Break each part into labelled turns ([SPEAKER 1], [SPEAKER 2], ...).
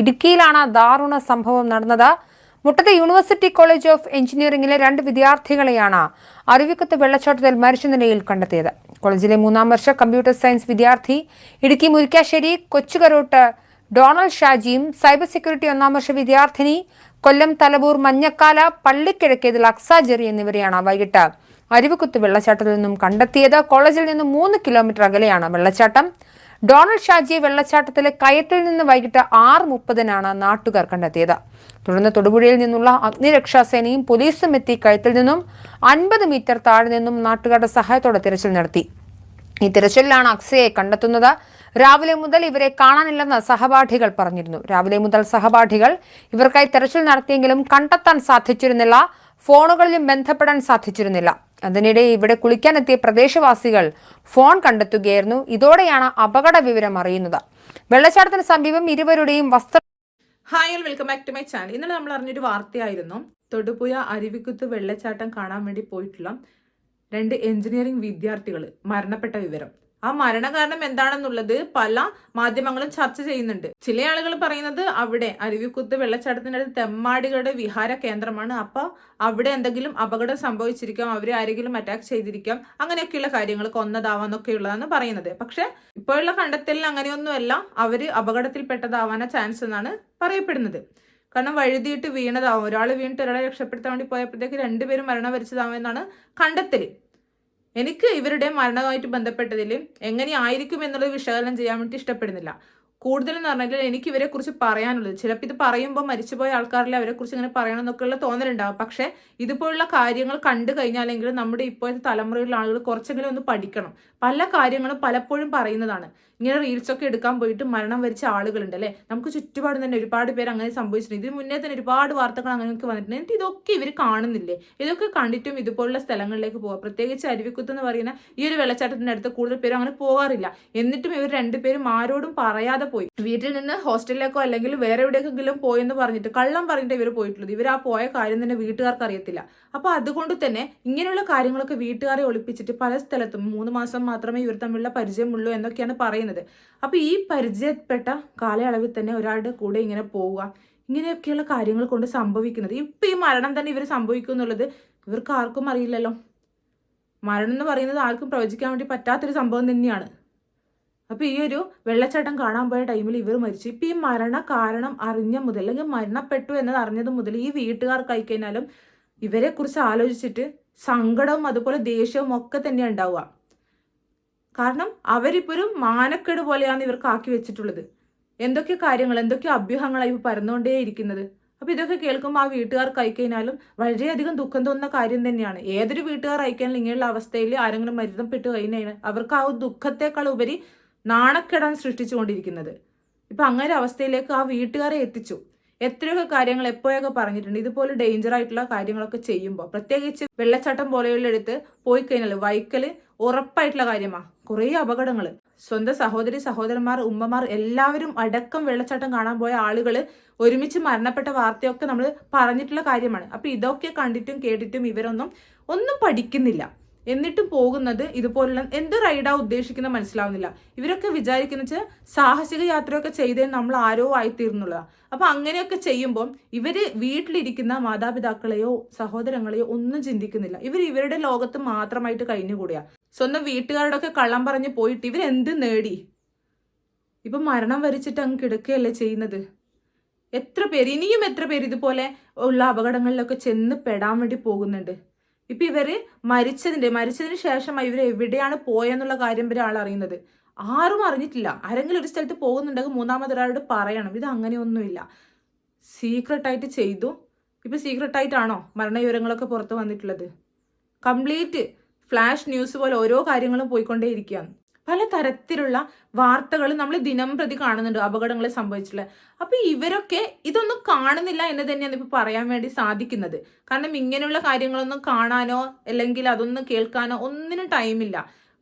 [SPEAKER 1] ഇടുക്കിയിലാണ് ദാരുണ സംഭവം നടന്നത്. മുട്ടത്തെ യൂണിവേഴ്സിറ്റി കോളേജ് ഓഫ് എഞ്ചിനീയറിംഗിലെ രണ്ട് വിദ്യാർത്ഥികളെയാണ് അരുവിക്കത്ത് വെള്ളച്ചാട്ടത്തിൽ മരിച്ച നിലയിൽ കണ്ടെത്തിയത്. കോളേജിലെ മൂന്നാം വർഷ കമ്പ്യൂട്ടർ സയൻസ് വിദ്യാർത്ഥി ഇടുക്കി മുരിക്കാശ്ശേരി കൊച്ചുകരോട്ട് ഡൊണാൾഡ് ഷാജിയും സൈബർ സെക്യൂരിറ്റി ഒന്നാം വർഷ വിദ്യാർത്ഥിനി കൊല്ലം തലബൂർ മഞ്ഞക്കാല പള്ളിക്കിഴക്കേതിൽ അക്സ ജെറി എന്നിവരെയാണ് വൈകിട്ട് അരുവിക്കുത്ത് വെള്ളച്ചാട്ടത്തിൽ നിന്നും കണ്ടെത്തിയത്. കോളേജിൽ നിന്നും മൂന്ന് കിലോമീറ്റർ അകലെയാണ് വെള്ളച്ചാട്ടം. ഡൊണാൾഡ് ഷാജിയെ വെള്ളച്ചാട്ടത്തിലെ കയത്തിൽ നിന്ന് വൈകിട്ട് ആറ് മുപ്പതിനാണ് നാട്ടുകാർ കണ്ടെത്തിയത്. തുടർന്ന് തൊടുപുഴയിൽ നിന്നുള്ള അഗ്നിരക്ഷാസേനയും പോലീസും എത്തി കയത്തിൽ നിന്നും അൻപത് മീറ്റർ താഴെ നിന്നും നാട്ടുകാരുടെ സഹായത്തോടെ തിരച്ചിൽ നടത്തി. ഈ തിരച്ചിലാണ് അക്സയെ കണ്ടെത്തുന്നത്. രാവിലെ മുതൽ ഇവരെ കാണാനില്ലെന്ന് സഹപാഠികൾ പറഞ്ഞിരുന്നു. രാവിലെ മുതൽ സഹപാഠികൾ ഇവർക്കായി തെരച്ചിൽ നടത്തിയെങ്കിലും കണ്ടെത്താൻ സാധിച്ചിരുന്നില്ല. ഫോണുകളിലും ബന്ധപ്പെടാൻ സാധിച്ചിരുന്നില്ല. അതിനിടെ ഇവിടെ കുളിക്കാനെത്തിയ പ്രദേശവാസികൾ ഫോൺ കണ്ടെത്തുകയായിരുന്നു. ഇതോടെയാണ് അപകട വിവരം അറിയുന്നത്. വെള്ളച്ചാട്ടത്തിന് സമീപം ഇരുവരുടെയും വസ്ത്ര
[SPEAKER 2] hi welcome back to my channel ഇന്നലെ നമ്മൾ അറിഞ്ഞൊരു വാർത്തയായിരുന്നു. തൊടുപുഴ അരുവിക്കുത്ത് വെള്ളച്ചാട്ടം കാണാൻ വേണ്ടി പോയിട്ടുള്ള രണ്ട് എഞ്ചിനീയറിംഗ് വിദ്യാർത്ഥികൾ മരണപ്പെട്ട വിവരം. ആ മരണകാരണം എന്താണെന്നുള്ളത് പല മാധ്യമങ്ങളും ചർച്ച ചെയ്യുന്നുണ്ട്. ചില ആളുകൾ പറയുന്നത് അവിടെ അരുവിക്കുത്ത് വെള്ളച്ചാട്ടത്തിനടുത്ത് തെമ്മാടികളുടെ വിഹാര കേന്ദ്രമാണ്. അപ്പൊ അവിടെ എന്തെങ്കിലും അപകടം സംഭവിച്ചിരിക്കാം അവരെ ആരെങ്കിലും അറ്റാക്ക് ചെയ്തിരിക്കാം അങ്ങനെയൊക്കെയുള്ള കാര്യങ്ങൾ കൊന്നതാവാന്നൊക്കെ ഉള്ളതാണ് പറയുന്നത്. പക്ഷെ ഇപ്പോഴുള്ള കണ്ടെത്തലിൽ അങ്ങനെയൊന്നുമല്ല അവർ അപകടത്തിൽപ്പെട്ടതാവാനാ ചാൻസ് എന്നാണ് പറയപ്പെടുന്നത്. കാരണം വഴുതിയിട്ട് വീണതാവും. ഒരാൾ വീണിട്ട് ഒരാളെ രക്ഷപ്പെടുത്താൻ വേണ്ടി പോയപ്പോഴത്തേക്ക് രണ്ടുപേരും മരണം വരിച്ചതാവും എന്നാണ് കണ്ടെത്തൽ. എനിക്ക് ഇവരുടെ മരണവുമായിട്ട് ബന്ധപ്പെട്ടതിൽ എങ്ങനെയായിരിക്കും എന്നുള്ളത് വിശകലനം ചെയ്യാൻ വേണ്ടി ഇഷ്ടപ്പെടുന്നില്ല. കൂടുതലെന്ന് പറഞ്ഞാൽ എനിക്ക് ഇവരെ കുറിച്ച് പറയാനുള്ളത്. ചിലപ്പോൾ ഇത് പറയുമ്പോൾ മരിച്ചുപോയ ആൾക്കാരിൽ അവരെ കുറിച്ച് ഇങ്ങനെ പറയണം എന്നൊക്കെയുള്ള തോന്നലുണ്ടാവും. പക്ഷേ ഇതുപോലുള്ള കാര്യങ്ങൾ കണ്ടു കഴിഞ്ഞാലെങ്കിൽ നമ്മുടെ ഇപ്പോഴത്തെ തലമുറയിലുള്ള ആളുകൾ കുറച്ചെങ്കിലും ഒന്ന് പഠിക്കണം. പല കാര്യങ്ങളും പലപ്പോഴും പറയുന്നതാണ്. ഇങ്ങനെ റീൽസൊക്കെ എടുക്കാൻ പോയിട്ട് മരണം വരിച്ച ആളുകളുണ്ട് അല്ലേ? നമുക്ക് ചുറ്റുപാട് തന്നെ ഒരുപാട് പേര് അങ്ങനെ സംഭവിച്ചിട്ടുണ്ട്. ഇതിന് മുന്നേ തന്നെ ഒരുപാട് വാർത്തകൾ അങ്ങനെയൊക്കെ വന്നിട്ടുണ്ട്. എന്നിട്ട് ഇതൊക്കെ ഇവർ കാണുന്നില്ലേ? ഇതൊക്കെ കണ്ടിട്ടും ഇതുപോലുള്ള സ്ഥലങ്ങളിലേക്ക് പോകാം പ്രത്യേകിച്ച് അരുവിക്കുത്ത് എന്ന് പറയുന്ന ഈ ഒരു വെള്ളച്ചാട്ടത്തിന്റെ അടുത്ത് കൂടുതൽ പേരും അങ്ങനെ പോകാറില്ല എന്നിട്ടും ഇവർ രണ്ടുപേരും ആരോടും പറയാതെ പോയി. വീട്ടിൽ നിന്ന് ഹോസ്റ്റലിലേക്കോ അല്ലെങ്കിൽ വേറെ എവിടേക്കെങ്കിലും പോയെന്ന് പറഞ്ഞിട്ട് കള്ളം പറഞ്ഞിട്ട് ഇവർ പോയിട്ടുള്ളത്. ഇവർ ആ പോയ കാര്യം തന്നെ വീട്ടുകാർക്ക് അറിയത്തില്ല. അപ്പൊ അതുകൊണ്ട് തന്നെ ഇങ്ങനെയുള്ള കാര്യങ്ങളൊക്കെ വീട്ടുകാരെ ഒളിപ്പിച്ചിട്ട് പല സ്ഥലത്തും മൂന്ന് മാസം മാത്രമേ ഇവർ തമ്മിലുള്ള പരിചയമുള്ളൂ എന്നൊക്കെയാണ് പറയുന്നത്. അപ്പൊ ഈ പരിചയപ്പെട്ട കാലയളവിൽ തന്നെ ഒരാളുടെ കൂടെ ഇങ്ങനെ പോവുക ഇങ്ങനെയൊക്കെയുള്ള കാര്യങ്ങൾ കൊണ്ട് സംഭവിക്കുന്നത്. ഇപ്പൊ ഈ മരണം തന്നെ ഇവർ സംഭവിക്കും എന്നുള്ളത് ഇവർക്ക് ആർക്കും അറിയില്ലല്ലോ. മരണം എന്ന് പറയുന്നത് ആർക്കും പ്രവചിക്കാൻ വേണ്ടി പറ്റാത്തൊരു സംഭവം തന്നെയാണ്. അപ്പൊ ഈ ഒരു വെള്ളച്ചാട്ടം കാണാൻ പോയ ടൈമിൽ ഇവർ മരിച്ചു. ഇപ്പൊ ഈ മരണ കാരണം അറിഞ്ഞ മുതൽ അല്ലെങ്കിൽ മരണപ്പെട്ടു എന്നത് അറിഞ്ഞത് മുതൽ ഈ വീട്ടുകാർക്ക് കഴിഞ്ഞാലും ഇവരെ കുറിച്ച് ആലോചിച്ചിട്ട് സങ്കടവും അതുപോലെ ദേഷ്യവും ഒക്കെ തന്നെ ഉണ്ടാവുക. കാരണം അവരിപ്പോ ഒരു മാനക്കേട് പോലെയാണ് ഇവർക്ക് ആക്കി വെച്ചിട്ടുള്ളത്. എന്തൊക്കെ കാര്യങ്ങൾ എന്തൊക്കെ അഭ്യൂഹങ്ങളായി ഇപ്പൊ പരന്നുകൊണ്ടേ ഇരിക്കുന്നത്? അപ്പൊ ഇതൊക്കെ കേൾക്കുമ്പോൾ ആ വീട്ടുകാർക്ക് അയക്കഴിഞ്ഞാലും വളരെയധികം ദുഃഖം തോന്നുന്ന കാര്യം തന്നെയാണ്. ഏതൊരു വീട്ടുകാർ അയക്കാനും ഇങ്ങനെയുള്ള അവസ്ഥയിൽ ആരെങ്കിലും മരുന്നപ്പെട്ട് കഴിഞ്ഞാൽ അവർക്ക് ആ ദുഃഖത്തെക്കാൾ ഉപരി നാണക്കെടാൻ സൃഷ്ടിച്ചുകൊണ്ടിരിക്കുന്നത്. ഇപ്പൊ അങ്ങനെ അവസ്ഥയിലേക്ക് ആ വീട്ടുകാരെ എത്തിച്ചു. എത്രയൊക്കെ കാര്യങ്ങൾ എപ്പോഴൊക്കെ പറഞ്ഞിട്ടുണ്ട്. ഇതുപോലെ ഡേഞ്ചർ ആയിട്ടുള്ള കാര്യങ്ങളൊക്കെ ചെയ്യുമ്പോൾ പ്രത്യേകിച്ച് വെള്ളച്ചാട്ടം പോലെയുള്ള എടുത്ത് പോയി കഴിഞ്ഞാൽ വൈക്കൽ ഉറപ്പായിട്ടുള്ള കാര്യമാണ് കുറേ അപകടങ്ങൾ സ്വന്തം സഹോദരി സഹോദരന്മാർ ഉമ്മമാർ എല്ലാവരും അടക്കം വെള്ളച്ചാട്ടം കാണാൻ പോയ ആളുകൾ ഒരുമിച്ച് മരണപ്പെട്ട വാർത്തയൊക്കെ നമ്മൾ പറഞ്ഞിട്ടുള്ള കാര്യമാണ്. അപ്പൊ ഇതൊക്കെ കണ്ടിട്ടും കേട്ടിട്ടും ഇവരൊന്നും ഒന്നും പഠിക്കുന്നില്ല. എന്നിട്ടും പോകുന്നത് ഇതുപോലുള്ള എന്ത് റൈഡാ ഉദ്ദേശിക്കുന്ന മനസ്സിലാവുന്നില്ല. ഇവരൊക്കെ വിചാരിക്കുന്ന സാഹസിക യാത്രയൊക്കെ ചെയ്തേ നമ്മൾ ആരോ ആയിത്തീർന്നുള്ളതാണ് അപ്പൊ അങ്ങനെയൊക്കെ ചെയ്യുമ്പോൾ ഇവർ വീട്ടിലിരിക്കുന്ന മാതാപിതാക്കളെയോ സഹോദരങ്ങളെയോ ഒന്നും ചിന്തിക്കുന്നില്ല. ഇവർ ഇവരുടെ ലോകത്ത് മാത്രമായിട്ട് കഴിഞ്ഞുകൂടിയാ. സ്വന്തം വീട്ടുകാരോടൊക്കെ കള്ളം പറഞ്ഞു പോയിട്ട് ഇവർ എന്ത് നേടി? ഇപ്പൊ മരണം വരിച്ചിട്ട് അങ്ങ് കിടക്കുകയല്ലേ ചെയ്യുന്നത്? എത്ര പേര് ഇനിയും എത്ര പേര് ഇതുപോലെ ഉള്ള അപകടങ്ങളിലൊക്കെ ചെന്ന് പെടാൻ വേണ്ടി പോകുന്നുണ്ട്? ഇപ്പൊ ഇവർ മരിച്ചതിന്റെ മരിച്ചതിന് ശേഷം ഇവർ എവിടെയാണ് പോയെന്നുള്ള കാര്യം വരെ ആൾ അറിയുന്നത്. ആരും അറിഞ്ഞിട്ടില്ല. ആരെങ്കിലും ഒരു സ്ഥലത്ത് പോകുന്നുണ്ടെങ്കിൽ മൂന്നാമതൊരാളോട് പറയണം. ഇത് അങ്ങനെയൊന്നുമില്ല. സീക്രട്ടായിട്ട് ചെയ്തു. ഇപ്പൊ സീക്രട്ടായിട്ടാണോ മരണവിവരങ്ങളൊക്കെ പുറത്ത് വന്നിട്ടുള്ളത്? കംപ്ലീറ്റ് ഫ്ലാഷ് ന്യൂസ് പോലെ ഓരോ കാര്യങ്ങളും പോയിക്കൊണ്ടേയിരിക്കുകയാണ്. പല തരത്തിലുള്ള വാർത്തകൾ നമ്മൾ ദിനം പ്രതി കാണുന്നുണ്ട് അപകടങ്ങൾ സംഭവിച്ചിട്ടുള്ള. അപ്പൊ ഇവരൊക്കെ ഇതൊന്നും കാണുന്നില്ല എന്ന് തന്നെയാണ് ഇപ്പൊ പറയാൻ വേണ്ടി സാധിക്കുന്നത്. കാരണം ഇങ്ങനെയുള്ള കാര്യങ്ങളൊന്നും കാണാനോ അല്ലെങ്കിൽ അതൊന്നും കേൾക്കാനോ ഒന്നിനും ടൈമില്ല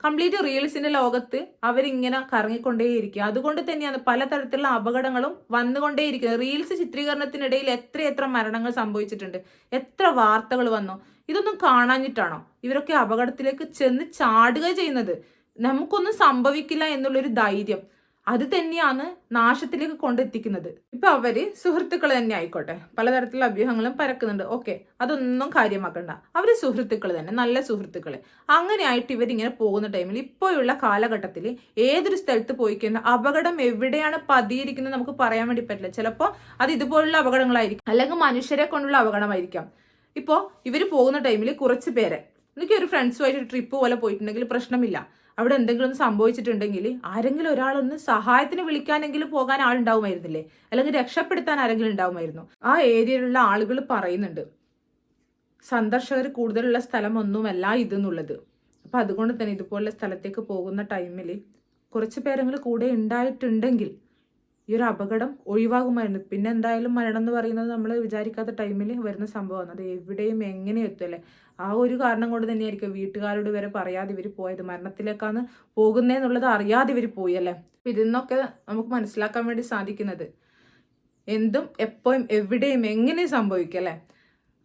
[SPEAKER 2] കംപ്ലീറ്റ് റീൽസിന്റെ ലോകത്ത് അവരിങ്ങനെ കറങ്ങിക്കൊണ്ടേയിരിക്കുക. അതുകൊണ്ട് തന്നെയാണ് പലതരത്തിലുള്ള അപകടങ്ങളും വന്നുകൊണ്ടേയിരിക്കുന്നത്. റീൽസ് ചിത്രീകരണത്തിനിടയിൽ എത്രയെത്ര എത്ര മരണങ്ങൾ സംഭവിച്ചിട്ടുണ്ട്. എത്ര വാർത്തകൾ വന്നു. ഇതൊന്നും കാണാഞ്ഞിട്ടാണോ ഇവരൊക്കെ അപകടത്തിലേക്ക് ചെന്ന് ചാടുക ചെയ്യുന്നത്? നമുക്കൊന്നും സംഭവിക്കില്ല എന്നുള്ളൊരു ധൈര്യം. അത് തന്നെയാണ് നാശത്തിലേക്ക് കൊണ്ടെത്തിക്കുന്നത്. ഇപ്പൊ അവർ സുഹൃത്തുക്കൾ തന്നെ ആയിക്കോട്ടെ. പലതരത്തിലുള്ള അഭ്യൂഹങ്ങളും പരക്കുന്നുണ്ട്. ഓക്കെ അതൊന്നും കാര്യമാക്കണ്ട. അവർ സുഹൃത്തുക്കൾ തന്നെ നല്ല സുഹൃത്തുക്കൾ അങ്ങനെയായിട്ട് ഇവരിങ്ങനെ പോകുന്ന ടൈമിൽ ഇപ്പോഴുള്ള കാലഘട്ടത്തിൽ ഏതൊരു സ്ഥലത്ത് പോയി കഴിഞ്ഞാൽ അപകടം എവിടെയാണ് പതിയിരിക്കുന്നത് നമുക്ക് പറയാൻ വേണ്ടി പറ്റില്ല. ചിലപ്പോൾ അത് ഇതുപോലുള്ള അപകടങ്ങളായിരിക്കും. അല്ലെങ്കിൽ മനുഷ്യരെ കൊണ്ടുള്ള അപകടമായിരിക്കാം. ഇപ്പോൾ ഇവർ പോകുന്ന ടൈമിൽ കുറച്ച് പേരെ. എനിക്ക് ഒരു ഫ്രണ്ട്സുമായിട്ട് ട്രിപ്പ് പോലെ പോയിട്ടുണ്ടെങ്കിൽ പ്രശ്നമില്ല. അവിടെ എന്തെങ്കിലും സംഭവിച്ചിട്ടുണ്ടെങ്കിൽ ആരെങ്കിലും ഒരാളൊന്ന് സഹായത്തിന് വിളിക്കാനെങ്കിലും പോകാൻ ആളുണ്ടാവുമായിരുന്നില്ലേ? അല്ലെങ്കിൽ രക്ഷപ്പെടുത്താൻ ആരെങ്കിലും ഉണ്ടാവുമായിരുന്നു? ആ ഏരിയയിലുള്ള ആളുകൾ പറയുന്നുണ്ട് സന്ദർശകർ കൂടുതലുള്ള സ്ഥലം സ്ഥലമൊന്നുമല്ല ഇതെന്നുള്ളത്. അപ്പം അതുകൊണ്ട് തന്നെ ഇതുപോലുള്ള സ്ഥലത്തേക്ക് പോകുന്ന ടൈമിൽ കുറച്ച് പേരെങ്കിലും കൂടെ ഉണ്ടായിട്ടുണ്ടെങ്കിൽ ഈ ഒരു അപകടം ഒഴിവാകുമായിരുന്നു. പിന്നെ എന്തായാലും മരണം എന്ന് പറയുന്നത് നമ്മൾ വിചാരിക്കാത്ത ടൈമിൽ വരുന്ന സംഭവമാണ്. അത് എവിടെയും എങ്ങനെ എത്തുമല്ലേ ആ ഒരു കാരണം കൊണ്ട് തന്നെയായിരിക്കും വീട്ടുകാരോട് വരെ പറയാതെ ഇവർ പോയത്. മരണത്തിലേക്കാണ് പോകുന്നതെന്നുള്ളത് അറിയാതെ ഇവർ പോയി അല്ലേ? അപ്പം ഇതിൽ നിന്നൊക്കെ നമുക്ക് മനസ്സിലാക്കാൻ വേണ്ടി സാധിക്കുന്നത്. എന്തും എപ്പോഴും എവിടെയും എങ്ങനെ സംഭവിക്കും അല്ലേ?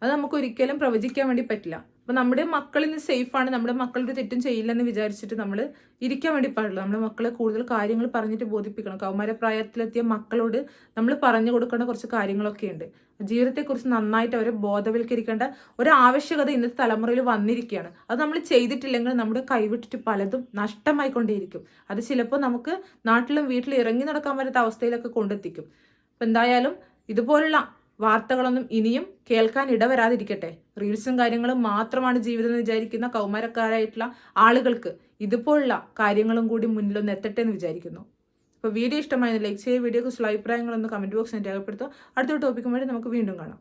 [SPEAKER 2] അത് നമുക്ക് ഒരിക്കലും പ്രവചിക്കാൻ വേണ്ടി പറ്റില്ല. അപ്പൊ നമ്മുടെ മക്കൾ ഇന്ന് സേഫ് ആണ് നമ്മുടെ മക്കൾ ഒരു തെറ്റും ചെയ്യില്ലെന്ന് വിചാരിച്ചിട്ട് നമ്മൾ ഇരിക്കാൻ വേണ്ടി പാടില്ല. നമ്മുടെ മക്കളെ കൂടുതൽ കാര്യങ്ങൾ പറഞ്ഞിട്ട് ബോധിപ്പിക്കണം. കൗമാര പ്രായത്തിലെത്തിയ മക്കളോട് നമ്മൾ പറഞ്ഞു കൊടുക്കേണ്ട കുറച്ച് കാര്യങ്ങളൊക്കെ ഉണ്ട്. ജീവിതത്തെക്കുറിച്ച് നന്നായിട്ട് അവരെ ബോധവൽക്കരിക്കേണ്ട ഒരു ആവശ്യകത ഇന്നത്തെ തലമുറയിൽ വന്നിരിക്കുകയാണ്. അത് നമ്മൾ ചെയ്തിട്ടില്ലെങ്കിൽ നമ്മുടെ കൈവിട്ടിട്ട് പലതും നഷ്ടമായിക്കൊണ്ടേയിരിക്കും. അത് ചിലപ്പോൾ നമുക്ക് നാട്ടിലും വീട്ടിലും ഇറങ്ങി നടക്കാൻ പറ്റാത്ത അവസ്ഥയിലൊക്കെ കൊണ്ടെത്തിക്കും. അപ്പം എന്തായാലും ഇതുപോലുള്ള വാർത്തകളൊന്നും ഇനിയും കേൾക്കാൻ ഇടവരാതിരിക്കട്ടെ. റീൽസും കാര്യങ്ങളും മാത്രമാണ് ജീവിതം എന്ന് വിചാരിക്കുന്ന കൗമാരക്കാരായിട്ടുള്ള ആളുകൾക്ക് ഇതുപോലുള്ള കാര്യങ്ങളും കൂടി മുന്നിലൊന്ന് എത്തട്ടെ എന്ന് വിചാരിക്കുന്നു. അപ്പോൾ വീഡിയോ ഇഷ്ടമായിരുന്നു ലൈക്ക് ചെയ്യുക വീഡിയോ കുറിച്ചുള്ള അഭിപ്രായങ്ങളൊന്ന് കമന്റ് ബോക്സിൽ രേഖപ്പെടുത്തുക. അടുത്ത വേണ്ടി നമുക്ക് വീണ്ടും കാണാം.